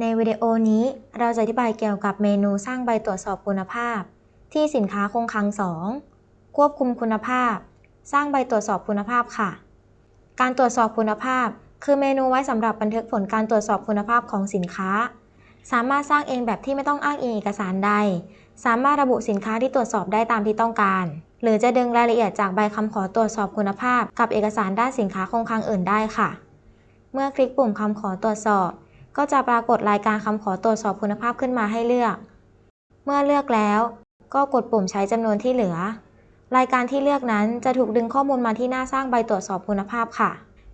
ในวิดีโอนี้เราจะอธิบายเกี่ยวกับเมนูสร้างใบตรวจสอบคุณภาพ ที่สินค้าคงคลัง 2 ควบคุมคุณภาพ สร้างใบตรวจสอบคุณภาพค่ะ การตรวจสอบคุณภาพ คือเมนูไว้สำหรับบันทึกผลการตรวจสอบคุณภาพของสินค้า สามารถสร้างเองแบบที่ไม่ต้องอ้างอิงเอกสารใด สามารถระบุสินค้าที่ตรวจสอบได้ตามที่ต้องการ หรือจะดึงรายละเอียดจากใบคำขอตรวจสอบคุณภาพ กับเอกสารด้านสินค้าคงคลังอื่นได้ค่ะ เมื่อคลิกปุ่มคำขอตรวจสอบ ก็จะปรากฏรายการคำขอตรวจสอบคุณภาพขึ้นมาให้เลือก เมื่อเลือกแล้ว ก็กดปุ่มใช้จำนวนที่เหลือ รายการที่เลือกนั้นจะถูกดึงข้อมูลมาที่หน้าสร้างใบตรวจสอบคุณภาพค่ะ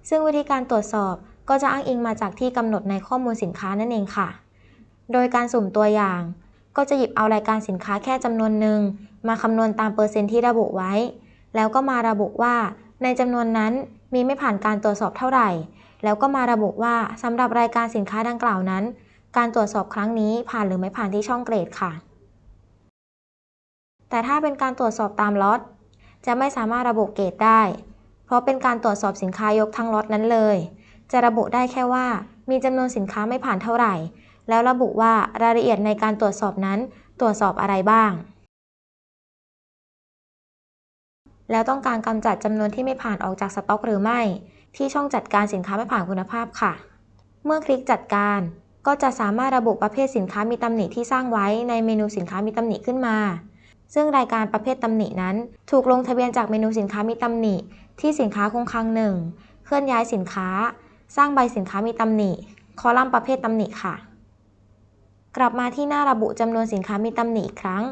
ซึ่งวิธีการตรวจสอบก็จะอ้างอิงมาจากที่กำหนดในข้อมูลสินค้านั่นเองค่ะ โดยการสุ่มตัวอย่าง ก็จะหยิบเอารายการสินค้าแค่จำนวนหนึ่งมาคำนวณตามเปอร์เซ็นต์ที่ระบุไว้ แล้วก็มาระบุว่า ในจำนวนนั้นมีไม่ผ่านการตรวจสอบเท่าไหร่ แล้วก็มาระบุว่าสำหรับรายการสินค้าดังกล่าวนั้น การตรวจสอบครั้งนี้ผ่านหรือไม่ผ่านที่ช่องเกรดค่ะ แต่ถ้าเป็นการตรวจสอบตามล็อตจะไม่สามารถระบุเกรดได้ เพราะเป็นการตรวจสอบสินค้ายกทั้งล็อตนั้นเลย จะระบุได้แค่ว่า มีจำนวนสินค้าไม่ผ่านเท่าไหร่ แล้วระบุว่ารายละเอียดในการตรวจสอบนั้น ตรวจสอบอะไรบ้าง แล้วต้องการกำจัดจำนวนที่ไม่ผ่านออกจากสต็อกหรือไม่ ที่ช่องจัดการสินค้าไม่ผ่านคุณภาพค่ะ เมื่อคลิกจัดการก็จะสามารถระบุประเภทสินค้ามีตำหนิที่สร้างไว้ในเมนูสินค้ามีตำหนิขึ้นมา ซึ่งรายการประเภทตำหนินั้น ถูกลงทะเบียนจากเมนูสินค้ามีตำหนิ ที่สินค้าคงคลังหนึ่งเคลื่อนย้ายสินค้า สร้างใบสินค้ามีตำหนิ คอลัมน์ประเภทตำหนิค่ะ กลับมาที่หน้าระบุจำนวนสินค้ามีตำหนิอีกครั้ง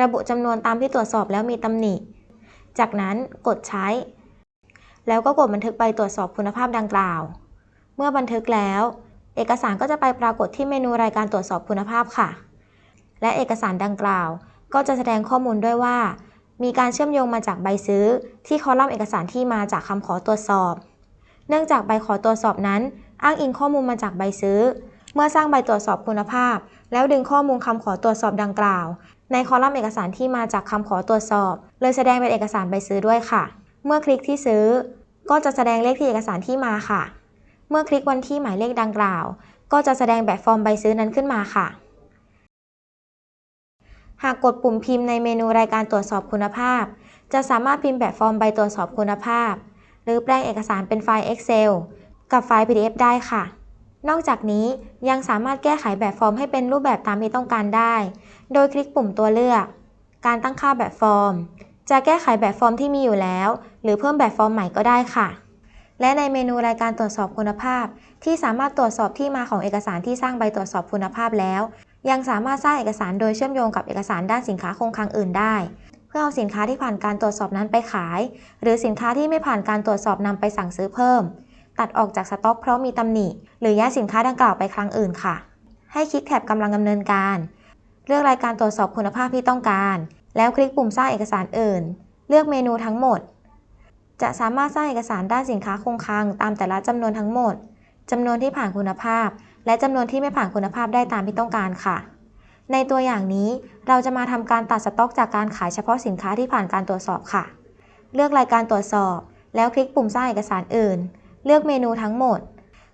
ระบุจำนวนตามที่ตรวจสอบแล้วมีตำหนิ จากนั้นกดใช้ แล้วก็กดบันทึกใบตรวจสอบคุณภาพดังกล่าว เมื่อบันทึกแล้ว เอกสารก็จะไปปรากฏที่เมนูรายการตรวจสอบคุณภาพค่ะ และเอกสารดังกล่าว ก็จะแสดงข้อมูลด้วยว่า มีการเชื่อมโยงมาจากใบซื้อ ที่คอลัมน์เอกสารที่มาจากคำขอตรวจสอบ เนื่องจากใบขอตรวจสอบนั้น อ้างอิงข้อมูลมาจากใบซื้อ เมื่อสร้างใบตรวจสอบคุณภาพ แล้วดึงข้อมูลคำขอตรวจสอบดังกล่าว ในคอลัมน์เอกสารที่มาจากคำขอตรวจสอบ เลยแสดงเป็นเอกสารใบซื้อด้วยค่ะ เมื่อคลิกที่ซื้อ ก็จะแสดงเลขที่เอกสารที่มาค่ะ เมื่อคลิกวันที่หมายเลขดังกล่าว ก็จะแสดงแบบฟอร์มใบซื้อนั้นขึ้นมาค่ะ หากกดปุ่มพิมพ์ในเมนูรายการตรวจสอบคุณภาพ จะสามารถพิมพ์แบบฟอร์มใบตรวจสอบคุณภาพ หรือแปลงเอกสารเป็นไฟล์ Excel กับไฟล์ PDF ได้ค่ะ นอกจากนี้ยังสามารถแก้ไขแบบฟอร์มให้เป็นรูปแบบตามที่ต้องการได้ โดยคลิกปุ่มตัวเลือก การตั้งค่าแบบฟอร์ม จะแก้ไขแบบฟอร์มที่มีอยู่แล้ว หรือเพิ่มแบบฟอร์มใหม่ก็ได้ค่ะ และในเมนูรายการตรวจสอบคุณภาพ ที่สามารถตรวจสอบที่มาของเอกสารที่สร้างใบตรวจสอบคุณภาพแล้ว ยังสามารถสร้างเอกสารโดยเชื่อมโยงกับเอกสารด้านสินค้าคงคลังอื่นได้ เพื่อเอาสินค้าที่ผ่านการตรวจสอบนั้นไปขาย หรือสินค้าที่ไม่ผ่านการตรวจสอบนำไปสั่งซื้อเพิ่ม ตัดออกจากสต็อกเพราะมีตำหนิ หรือย้ายสินค้าดังกล่าวไปครั้งอื่นค่ะ ให้คลิกแถบกำลังดำเนินการ เลือกรายการตรวจสอบคุณภาพที่ต้องการ แล้วคลิกปุ่มสร้างเอกสารอื่น เลือกเมนูทั้งหมด จะสามารถสร้างเอกสารด้านสินค้าคงคลังตามแต่ละจำนวนทั้งหมดจำนวนที่ผ่านคุณภาพ และจำนวนที่ไม่ผ่านคุณภาพได้ตามที่ต้องการค่ะ ในตัวอย่างนี้เราจะมาทำการตัดสต็อกจากการขายเฉพาะสินค้าที่ผ่านการตรวจสอบค่ะ เลือกรายการตรวจสอบ แล้วคลิกปุ่มสร้างเอกสารอื่น เลือกเมนูทั้งหมด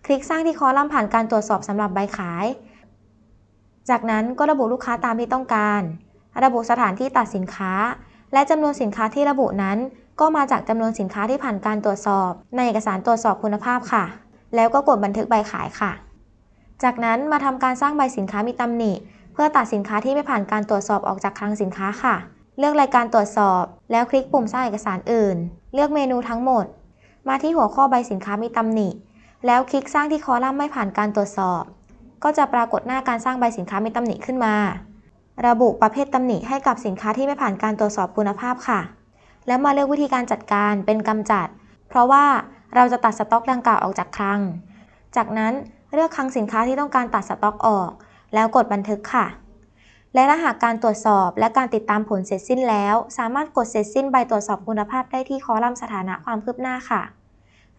คลิกสร้างที่คอลัมน์ผ่านการตรวจสอบสำหรับใบขาย จากนั้นก็ระบุลูกค้าตามที่ต้องการ ระบุสถานที่ตัดสินค้า และจำนวนสินค้าที่ระบุนั้น ก็มาจากจำนวนสินค้าที่ผ่านการตรวจสอบ ในเอกสารตรวจสอบคุณภาพค่ะ แล้วก็กดบันทึกใบขายค่ะ จากนั้นมาทำการสร้างใบสินค้ามีตำหนิ เพื่อตัดสินค้าที่ไม่ผ่านการตรวจสอบออกจากคลังสินค้าค่ะ เลือกรายการตรวจสอบ แล้วคลิกปุ่มสร้างเอกสารอื่น เลือกเมนูทั้งหมด มาที่หัวข้อใบสินค้ามีตำหนิ แล้วคลิกสร้างที่คอลัมน์ไม่ผ่านการตรวจสอบ ก็จะปรากฏหน้าการสร้างใบสินค้ามีตำหนิขึ้นมา ระบุประเภทตำหนิให้กับสินค้าที่ไม่ผ่านการตรวจสอบคุณภาพค่ะ แล้วมาเลือกวิธีการจัดการเป็นกำจัด เพราะว่าเราจะตัดสต็อกดังกล่าวออกจากคลัง จากนั้นเลือกคลังสินค้าที่ต้องการตัดสต็อกออก แล้วกดบันทึกค่ะ และถ้าหากการตรวจสอบและการติดตามผลเสร็จสิ้นแล้ว สามารถกดเสร็จสิ้นใบตรวจสอบคุณภาพได้ที่คอลัมน์สถานะความคืบหน้าค่ะ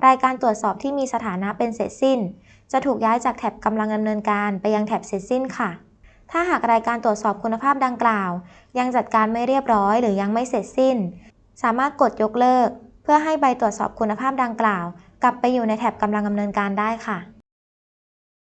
รายการตรวจสอบที่มีสถานะเป็นเสร็จสิ้น จะถูกย้ายจากแถบกำลังดำเนินการไปยังแถบเสร็จสิ้นค่ะ ถ้าหากรายการตรวจสอบคุณภาพดังกล่าว ยังจัดการไม่เรียบร้อยหรือยังไม่เสร็จสิ้น สามารถกดยกเลิก เพื่อให้ใบตรวจสอบคุณภาพดังกล่าว กลับไปอยู่ในแถบกำลังดำเนินการได้ค่ะ